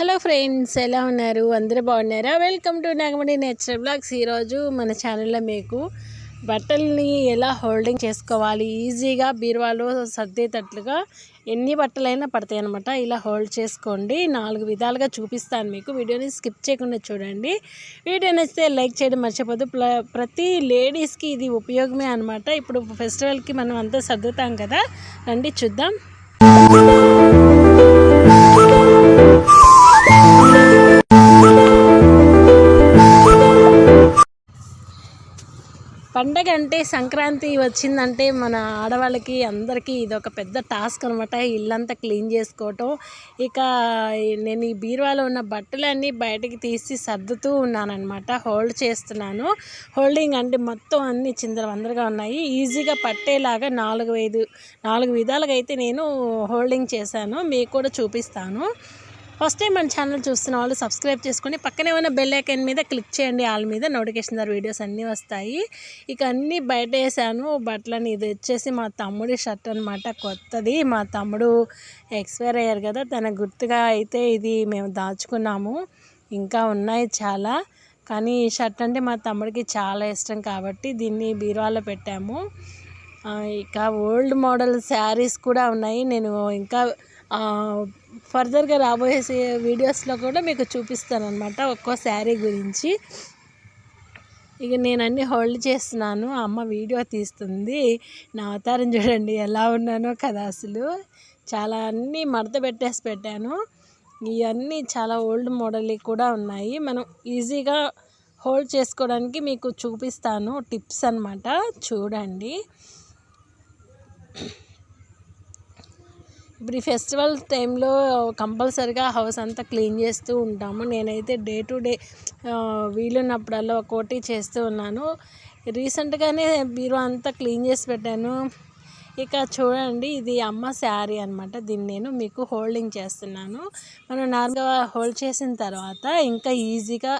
Hello friends ఎలా ఉన్నారు? అందరూ బాగున్నారా? Welcome to Nagamani nature blogs. ఈరోజు మన ఛానల్లో మీకు బట్టల్ని ఎలా హోల్డింగ్ చేసుకోవాలి? ఈజీగా బీరువాలో సర్దేటట్లుగా ఎన్ని బట్టలైనా పడతాయి అనమాట ఇలా హోల్డ్ చేసుకోండి. నాలుగు విధాలుగా చూపిస్తాను మీకు. వీడియోని స్కిప్ చేయకుండా చూడండి. వీడియో నచ్చితే లైక్ చేయడం మర్చిపోదు ప్ల- ప్రతి లేడీస్కి ఇది ఉపయోగమే అనమాట ఇప్పుడు ఫెస్టివల్కి మనం అంతా సర్దుతాం కదా. రండి చూద్దాం. పండగ అంటే సంక్రాంతి వచ్చిందంటే మన ఆడవాళ్ళకి అందరికీ ఇది ఒక పెద్ద టాస్క్ అనమాట ఇల్లంతా క్లీన్ చేసుకోవటం. ఇక నేను ఈ బీరువాలో ఉన్న బట్టలన్నీ బయటకి తీసి సర్దుతూ ఉన్నానన్నమాట. హోల్డ్ చేస్తున్నాను. హోల్డింగ్ అంటే మొత్తం అన్ని చిందర వందరగా ఉన్నాయి. ఈజీగా పట్టేలాగా నాలుగు ఐదు నాలుగు విధాలుగా అయితే నేను హోల్డింగ్ చేశాను. మీకు కూడా చూపిస్తాను. ఫస్ట్ టైం మన ఛానల్ చూస్తున్న వాళ్ళు సబ్స్క్రైబ్ చేసుకొని పక్కనే ఉన్న బెల్ ఐకన్ మీద క్లిక్ చేయండి. వాళ్ళ మీద నోటిఫికేషన్ ద్వారా వీడియోస్ అన్నీ వస్తాయి. ఇక అన్నీ బయట వేసాను. బట్టలని ఇది వచ్చేసి మా తమ్ముడి షర్ట్ అనమాట కొత్తది. మా తమ్ముడు ఎక్స్పైర్ అయ్యారు కదా తన గుర్తుగా అయితే ఇది మేము దాచుకున్నాము. ఇంకా ఉన్నాయి చాలా. కానీ ఈ షర్ట్ అంటే మా తమ్ముడికి చాలా ఇష్టం కాబట్టి దీన్ని బీరువాలో పెట్టాము. ఇంకా ఇక ఓల్డ్ మోడల్ శారీస్ కూడా ఉన్నాయి. నేను ఇంకా ఫర్దర్గా రాబోయే వీడియోస్లో కూడా మీకు చూపిస్తాను అనమాట ఒక్కో శారీ గురించి. ఇక నేను అన్ని హోల్డ్ చేస్తున్నాను. అమ్మ వీడియో తీస్తుంది. నా అవతారం చూడండి ఎలా ఉన్నానో కదా అసలు. చాలా అన్నీ మడత పెట్టేసి పెట్టాను. ఇవన్నీ చాలా ఓల్డ్ మోడల్ కూడా ఉన్నాయి. మనం ఈజీగా హోల్డ్ చేసుకోవడానికి మీకు చూపిస్తాను టిప్స్ అన్నమాట. చూడండి. ఇప్పుడు ఈ ఫెస్టివల్ టైంలో కంపల్సరిగా హౌస్ అంతా క్లీన్ చేస్తూ ఉంటాము. నేనైతే డే టు డే వీలున్నప్పుడల్లా ఒక్కోటి చేస్తూ ఉన్నాను. రీసెంట్గానే మీరు అంతా క్లీన్ చేసి పెట్టాను. ఇక చూడండి ఇది అమ్మ శారీ అనమాట దీన్ని నేను మీకు హోల్డింగ్ చేస్తున్నాను. మనం నార్మల్గా హోల్డ్ చేసిన తర్వాత ఇంకా ఈజీగా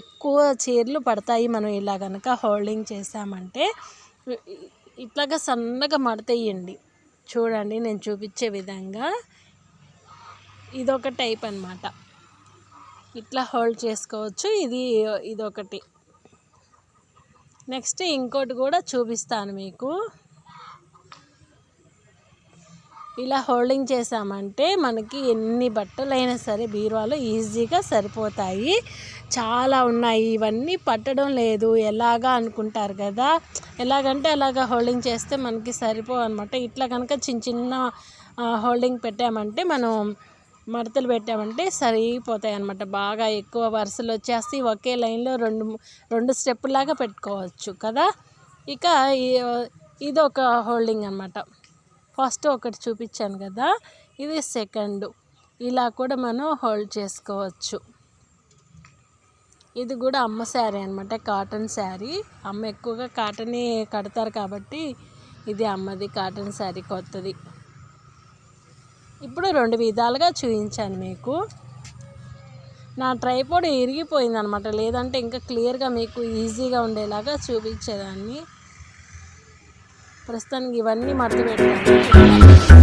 ఎక్కువ చీరలు పడతాయి మనం ఇలా కనుక హోల్డింగ్ చేసామంటే ఇట్లాగా సన్నగా మడతేయండి చూడండి నేను చూపించే విధంగా ఇదొక టైప్ అనమాట ఇట్లా హోల్డ్ చేసుకోవచ్చు. ఇది ఇదొకటి. నెక్స్ట్ ఇంకోటి కూడా చూపిస్తాను మీకు. ఇలా హోల్డింగ్ చేసామంటే మనకి ఎన్ని బట్టలైనా సరే బీరువాలో ఈజీగా సరిపోతాయి. చాలా ఉన్నాయి. ఇవన్నీ పట్టడం లేదు. ఎలాగా అనుకుంటారు కదా? ఎలాగంటే అలాగ హోల్డింగ్ చేస్తే మనకి సరిపో అనమాట ఇట్లా కనుక చిన్న చిన్న హోల్డింగ్ పెట్టామంటే మనం మడతలు పెట్టామంటే సరిపోతాయి అనమాట బాగా ఎక్కువ వరుసలు వచ్చేసి ఒకే లైన్లో రెండు రెండు స్టెప్పులాగా పెట్టుకోవచ్చు కదా? ఇక ఈ- ఇది ఒక హోల్డింగ్ అనమాట ఫస్ట్ ఒకటి చూపించాను కదా ఇది సెకండ్. ఇలా కూడా మనం హోల్డ్ చేసుకోవచ్చు. ఇది కూడా అమ్మ శారీ అనమాట కాటన్ శారీ. అమ్మ ఎక్కువగా కాటనే కడతారు కాబట్టి ఇది అమ్మది కాటన్ శారీ కొత్తది. ఇప్పుడు రెండు విధాలుగా చూపించాను మీకు. నా ట్రైపోడ్ ఇరిగిపోయింది అనమాట లేదంటే ఇంకా క్లియర్గా మీకు ఈజీగా ఉండేలాగా చూపించేదాన్ని. ప్రస్తుతానికి ఇవన్నీ మడత పెట్టాను